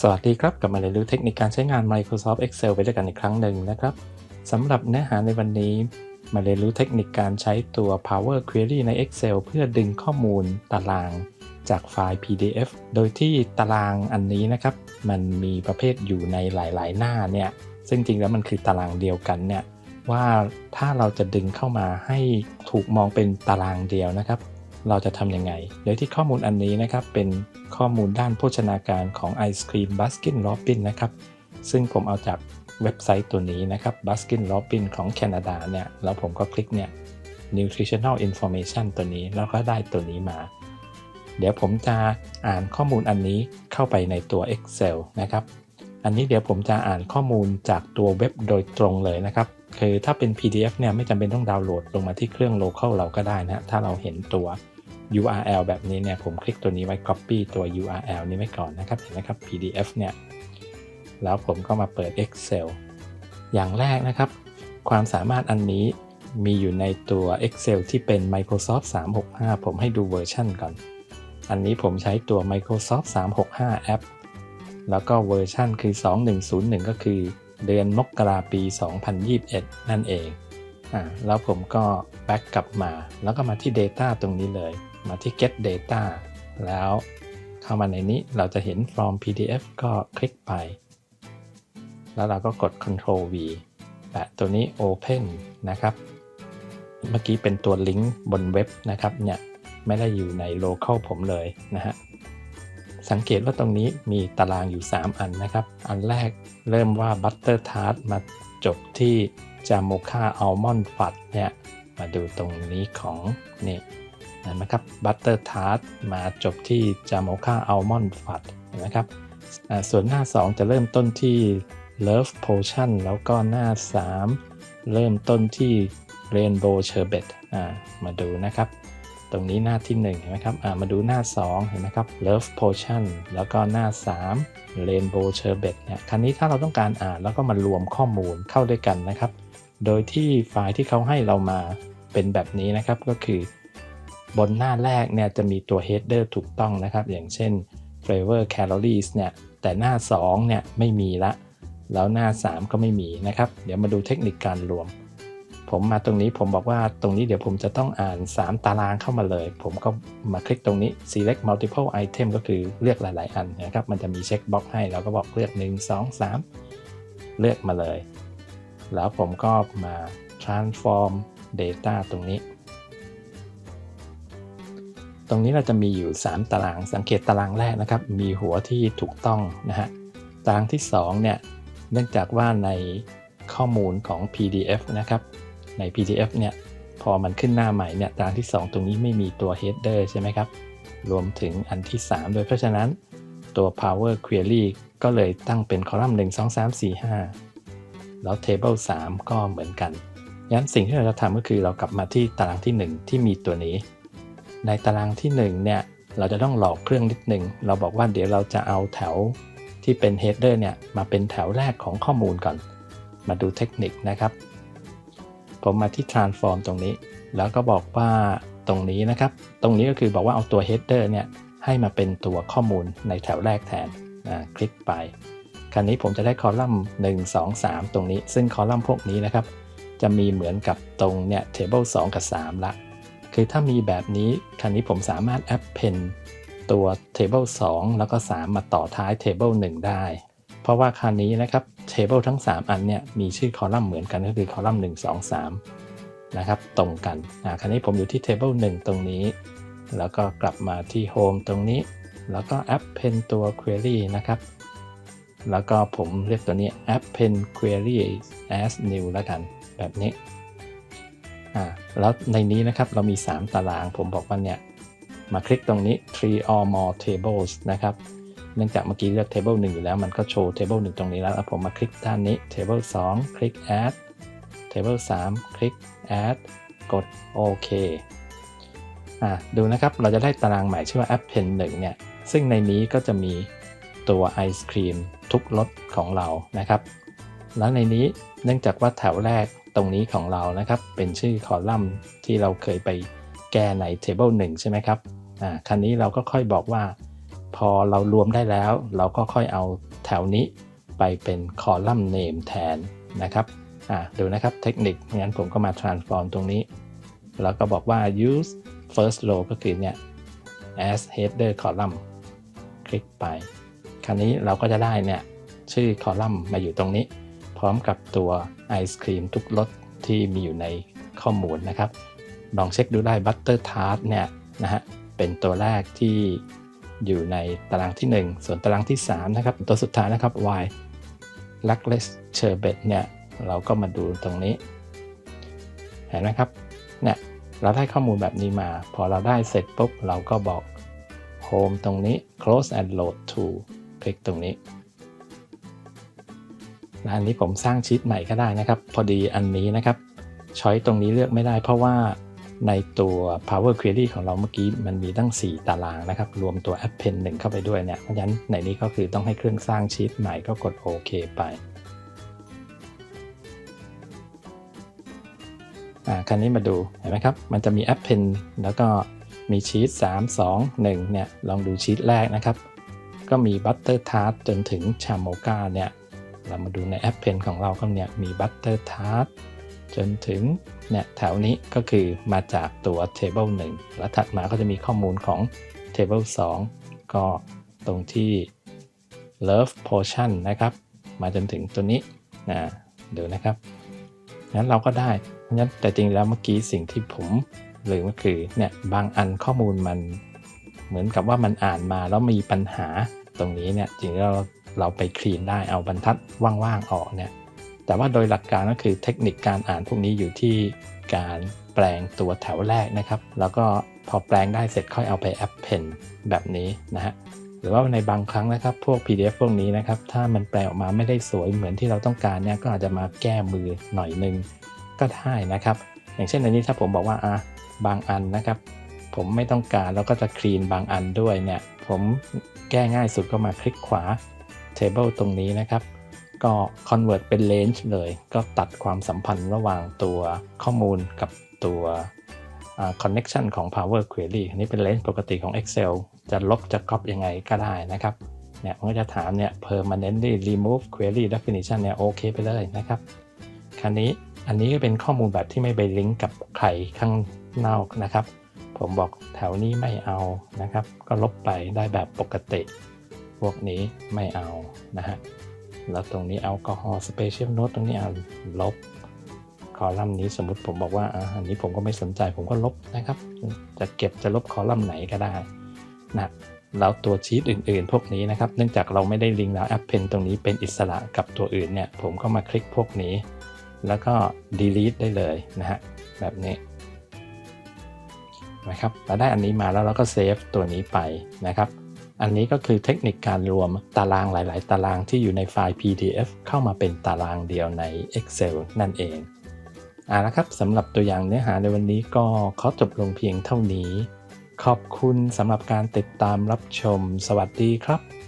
สวัสดีครับกลับมาเรียนรู้เทคนิคการใช้งาน Microsoft Excel ไปด้วยกันอีกครั้งหนึ่งนะครับสำหรับเนื้อหาในวันนี้ มาเรียนรู้เทคนิคการใช้ตัว Power Query ใน Excel เพื่อดึงข้อมูลตารางจากไฟล์ PDF โดยที่ตารางอันนี้นะครับ มันมีประเภทอยู่ในหลาย ๆ หน้าเนี่ย ซึ่งจริงแล้วมันคือตารางเดียวกันเนี่ยว่าถ้าเราจะดึงเข้ามาให้ถูกมองเป็นตารางเดียวนะครับ เราจะทำยังไง โดยที่ข้อมูลอันนี้นะครับ เป็นข้อมูลด้านโภชนาการของไอศครีมบัสกินโรบินนะครับ ซึ่งผมเอาจากเว็บไซต์ตัวนี้นะครับบัสกินโรบินของแคนาดาเนี่ย แล้วผมก็คลิกเนี่ย nutritional information ตัวนี้ แล้วก็ได้ตัวนี้มา เดี๋ยวผมจะอ่านข้อมูลอันนี้เข้าไปในตัว Excel นะครับ อันนี้เดี๋ยวผมจะอ่านข้อมูลจากตัวเว็บโดยตรงเลยนะครับ คือถ้าเป็น PDF เนี่ยไม่จำเป็นต้องดาวน์โหลดลงมาที่เครื่อง local เราก็ได้นะ ถ้าเราเห็นตัว URL แบบนี้เนี่ยผมคลิกตัวนี้ไว้ copy ตัว URL นี้ไว้ก่อนนะครับเห็นไหมครับ PDF เนี่ยแล้วผมก็มาเปิด Excel อย่างแรกนะครับ ความสามารถอันนี้มีอยู่ในตัว Excel ที่เป็น Microsoft 365 ผมให้ดูเวอร์ชันก่อน อันนี้ผมใช้ตัว Microsoft 365 App แล้วก็เวอร์ชันคือ 2101 ก็คือ เดือนมกราปี 2021 นั่นเองอ่าแล้วผมก็แบ็กกลับมา แล้วก็มาที่ Data ตรงนี้เลย มาที่ Get Data แล้วเข้ามาในนี้เราจะเห็น From PDF ก็คลิกไป แล้วเราก็กด Ctrl V แตะตัวนี้ Open นะครับ เมื่อกี้เป็นตัวลิงก์บนเว็บนะครับเนี่ยไม่ได้อยู่ใน local ผมเลยนะฮะสังเกตว่าตรงนี้มีตารางอยู่ 3 อันนะครับ อันแรกเริ่มว่า Butter Tart มาจบที่ Jamocha Almond Fudge เนี่ย มาดูตรงนี้ของนี่ นะครับ Butter Tart มาจบที่ Jamocha Almond Fudge นะครับส่วนหน้า 2 จะเริ่มต้นที่ Love Potion แล้วก็หน้า 3 เริ่มต้นที่ Rainbow Sherbet อ่ามาดูนะครับ ตรงนี้หน้าที่1เห็นไหมครับมาดูหน้า 2 เห็นไหมครับ Love Potion แล้วก็หน้า 3 Rainbow Sherbet เนี่ยครั้นี้ถ้าเราต้องการอ่านแล้วก็มารวมข้อมูลเข้าด้วยกันนะครับ โดยที่ไฟล์ที่เขาให้เรามาเป็นแบบนี้นะครับก็คือ บนหน้าแรกเนี่ยจะมีตัว header ถูกต้องนะครับ อย่างเช่น flavor calories เนี่ยแต่หน้า 2 เนี่ยไม่มีละ แล้วหน้า 3 ก็ไม่มีนะครับ เดี๋ยวมาดูเทคนิคการรวม ผมมาตรงนี้ผมบอกว่าตรงนี้เดี๋ยวผมจะต้องอ่าน 3 ตารางเข้ามาเลย ผมก็มาคลิกตรงนี้ select multiple item ก็คือเลือกหลาย ๆ อันนะครับ มันจะมีเช็คบ็อกให้เราก็บอกเลือก 1 2 3 เลือกมาเลย แล้วผมก็มา transform data ตรงนี้ รงนี้เราจะมีอยู่ 3 ตาราง สังเกตตารางแรกนะครับ มีหัวที่ถูกต้องนะฮะ ตารางที่2เนี่ย เนื่องจากว่าในข้อมูลของ PDF นะครับ ใน PDF เนี่ย พอมันขึ้นหน้าใหม่เนี่ย ตารางที่ 2 ตรงนี้ไม่มีตัว header ใช่ไหมครับ รวมถึงอันที่3โดยเพราะฉะนั้นตัว Power Query ก็เลยตั้งเป็นคอลัมน์1 2 3 4 5 แล้ว Table 3 ก็เหมือนกันงั้นสิ่งที่เราจะทำก็คือเรากลับมาที่ตารางที่ 1 ที่มีตัวนี้ ในตารางที่1เนี่ยเราจะต้องหลอกเครื่องนิดหนึ่งเราบอกว่าเดี๋ยวเราจะเอาแถวที่เป็น header เนี่ยมาเป็นแถวแรกของข้อมูลก่อน มาดูเทคนิคนะครับ ผมมาที่ transform ตรงนี้ แล้วก็บอกว่าตรงนี้นะครับ ตรงนี้ก็คือบอกว่าเอาตัว header เนี่ยให้มาเป็นตัวข้อมูลในแถวแรกแทนคลิกไป คราวนี้ผมจะได้คอลัมน์1 2 3 ตรงนี้ ซึ่งคอลัมน์พวกนี้นะครับ จะมีเหมือนกับตรงเนี่ย table 2 กับ 3 ละ คือถ้ามีแบบนี้คราวนี้ผมสามารถ append ตัว table 2 แล้วก็ 3 มาต่อท้าย table 1 ได้ เพราะว่าคราวนี้นะครับ table ทั้ง 3 อันเนี่ยมีชื่อคอลัมน์เหมือนกันก็คือคอลัมน์1 2 3 นะครับ ตรงกันอ่าคราวนี้ผมอยู่ที่ table 1 ตรงนี้ แล้วก็กลับมาที่ home ตรงนี้ แล้วก็ append ตัว query นะครับ แล้วก็ผมเรียกตัวนี้ append query as new แล้วกัน แบบนี้ อ่าแล้วในนี้นะครับเรามี 3 ตาราง ผมบอกว่าเนี่ยมาคลิกตรงนี้ three or more tables นะครับเนื่องจากเมื่อกี้เลือก table 1 อยู่แล้วมันก็โชว์ table 1 ตรงนี้แล้วแล้วผมมาคลิกด้านนี้ table 2 คลิก add table 3 คลิก add กดโอเคอ่าดูนะครับเราจะได้ตารางใหม่ชื่อว่า append 1เนี่ยซึ่งในนี้ก็จะมีตัวไอศครีมทุกรสของเรานะครับ แล้วในนี้เนื่องจากว่าแถวแรก ตรงนี้ของเรานะครับ เป็นชื่อคอลัมน์ที่เราเคยไปแก้ใน table 1 ใช่ไหมครับอ่าครั้นี้เราก็ค่อยบอกว่า พอเรารวมได้แล้ว เราก็ค่อยเอาแถวนี้ไปเป็นคอลัมน์ name แทนนะครับอ่าดูนะครับเทคนิคงั้นผมก็มา transform ตรงนี้ แล้วก็บอกว่า use first row ก็คือเนี่ย as header column คลิกไป คราวนี้เราก็จะได้เนี่ยชื่อคอลัมน์มาอยู่ตรงนี้ ร้อมกับตัวไอศครีมทุกรสที่มีอยู่ในข้อมูลนะครับ ลองเช็คดูได้ Butter Tart เนี่ยนะฮะเป็นตัวแรกที่อยู่ในตารางที่ 1 ส่วนตารางที่ 3 นะครับ ตัวสุดท้ายนะครับ Y Luckless Sherbet เนี่ยเราก็มาดูตรงนี้ เห็นไหมครับเนี่ยเราได้ข้อมูลแบบนี้มา พอเราได้เสร็จปุ๊บ เราก็บอก Home ตรงนี้ Close and Load to คลิกตรงนี้ อันนี้ผมสร้างชีตใหม่ก็ได้นะครับ พอดีอันนี้นะครับช้อยตรงนี้เลือกไม่ได้เพราะว่าในตัว Power Query ของเราเมื่อกี้มันมีตั้ง 4 ตารางนะครับ รวมตัว Append 1 เข้าไปด้วยเนี่ย เพราะฉะนั้นในนี้ก็คือต้องให้เครื่องสร้างชีตใหม่ก็กดโอเคไปอ่าคราวนี้มาดูเห็นไหมครับ มันจะมี Append แล้วก็มีชีต3 2 1 เนี่ย ลองดูชีตแรกนะครับ ก็มี Butter Tart จนถึง Chamoka เนี่ย เรามาดูใน Append ของเราก็เนี่ยมี Butter Tart จนถึงเนี่ยแถวนี้ก็คือมาจากตัว Table 1 แล้วถัดมาก็จะมีข้อมูลของ Table 2 ก็ตรงที่ Love Potion นะครับ มาจนถึงตัวนี้นะดูนะครับงั้นเราก็ได้งั้นแต่จริงแล้วเมื่อกี้สิ่งที่ผมลืมก็คือเนี่ยบางอันข้อมูลมันเหมือนกับว่ามันอ่านมาแล้วมีปัญหาตรงนี้เนี่ยจริงๆเรา เราไปคลีนได้เอาบรรทัดว่างๆออกเนี่ยแต่ว่าโดยหลักการก็คือเทคนิคการอ่านพวกนี้อยู่ที่การแปลงตัวแถวแรกนะครับ แล้วก็พอแปลงได้เสร็จค่อยเอาไป append แบบนี้นะฮะหรือว่าในบางครั้งนะครับ พวก PDF พวกนี้นะครับ ถ้ามันแปลออกมาไม่ได้สวยเหมือนที่เราต้องการเนี่ยก็อาจจะมาแก้มือหน่อยนึงก็ได้นะครับ อย่างเช่นในนี้ถ้าผมบอกว่าอะบางอันนะครับ ผมไม่ต้องการแล้วก็จะคลีนบางอันด้วยเนี่ยผมแก้ง่ายสุดก็มาคลิกขวา table ตรงนี้นะครับ ก็ convert เป็น range เลย ก็ตัดความสัมพันธ์ระหว่างตัวข้อมูลกับตัว connection ของ Power Query อันนี้เป็น range ปกติของ Excel จะลบจะ copy ยังไงก็ได้นะครับเนี่ยมันก็จะถามเนี่ย permanently remove query definition เนี่ยโอเคไปเลยนะครับ คราวนี้อันนี้ก็เป็นข้อมูลแบบที่ไม่ไปลิงก์กับใครข้างนอกนะครับ ผมบอกแถวนี้ไม่เอานะครับ ก็ลบไปได้แบบปกติ พวกนี้ไม่เอานะฮะ แล้วตรงนี้แอลกอฮอล์สเปเชียลโน้ตตรงนี้เอาลบ คอลัมน์นี้สมมติผมบอกว่าอะอันนี้ผมก็ไม่สนใจผมก็ลบนะครับ จะเก็บจะลบคอลัมน์ไหนก็ได้นะแล้วตัวชีตอื่นๆ พวกนี้นะครับ เนื่องจากเราไม่ได้ลิงก์แล้วแอปเพนตรงนี้เป็นอิสระกับตัวอื่นเนี่ย ผมก็มาคลิกพวกนี้ แล้วก็ delete ได้เลยนะฮะ แบบนี้นะครับเราได้อันนี้มาแล้วเราก็เซฟตัวนี้ไปนะครับ อันนี้ก็คือเทคนิคการรวมตารางหลาย ๆ ตารางที่อยู่ในไฟล์ PDF เข้ามาเป็นตารางเดียวใน Excel นั่นเองเอาละครับสำหรับตัวอย่างเนื้อหาในวันนี้ก็ขอจบลงเพียงเท่านี้ ขอบคุณสำหรับการติดตามรับชม สวัสดีครับ